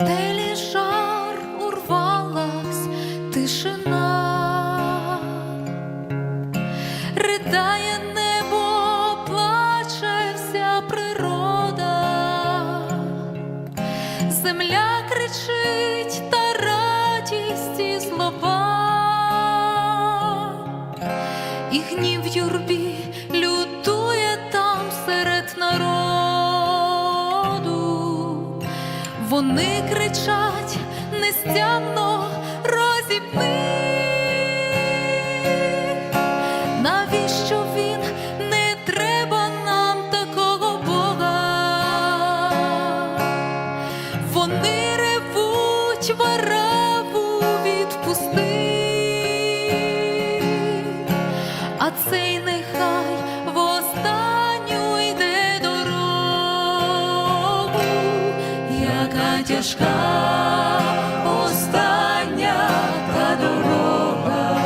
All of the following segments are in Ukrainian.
пустелі жар урвалась тишина, ридає небо, вся природа, земля кричить та радість і злоба, і гнів юрбі Вони кричать нестямно розіпни. Навіщо він не треба нам такого Бога? Вони ревуть вараву відпусти, а цей нехай яка тяжка остання та дорога.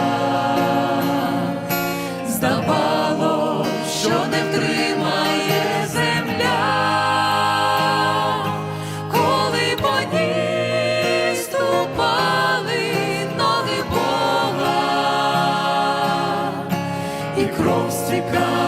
Здавало, що не втримає земля, коли по ній ступали ноги Бога, і кров стікала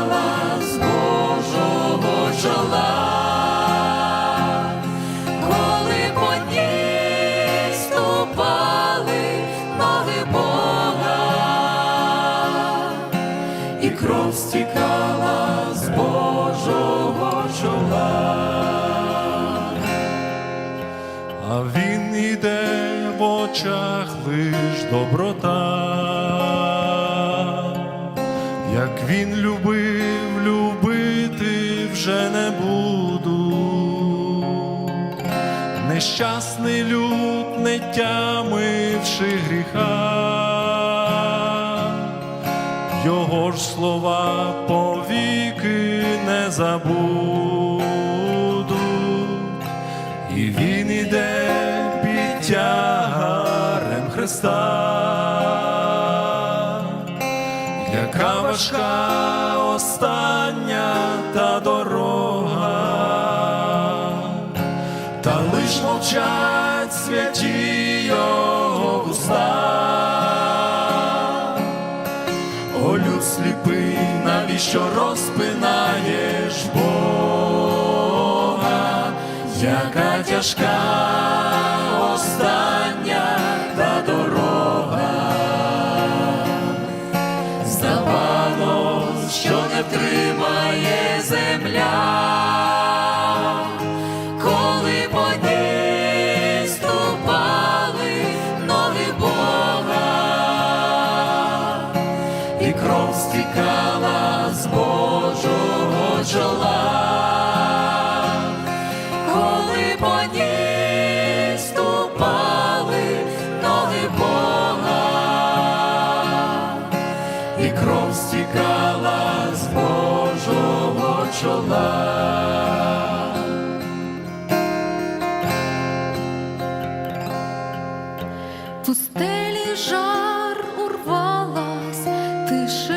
і кров стікала з Божого чола. А він іде в очах лиш доброта, як він любив, любити вже не буду. Нещасний люд, не тямивши гріха, його ж слова повіки не забуду, і він іде під тягарем Христа, яка важка остання та дорога, та лиш мовчать святі О, люд сліпий, навіщо розпинаєш Бога, яка тяжка остання та дорога, кров стікала з Божого чола, коли по ній ступали ноги Бога, і кров стікала з Божого чола. Пустелі жар słyszę.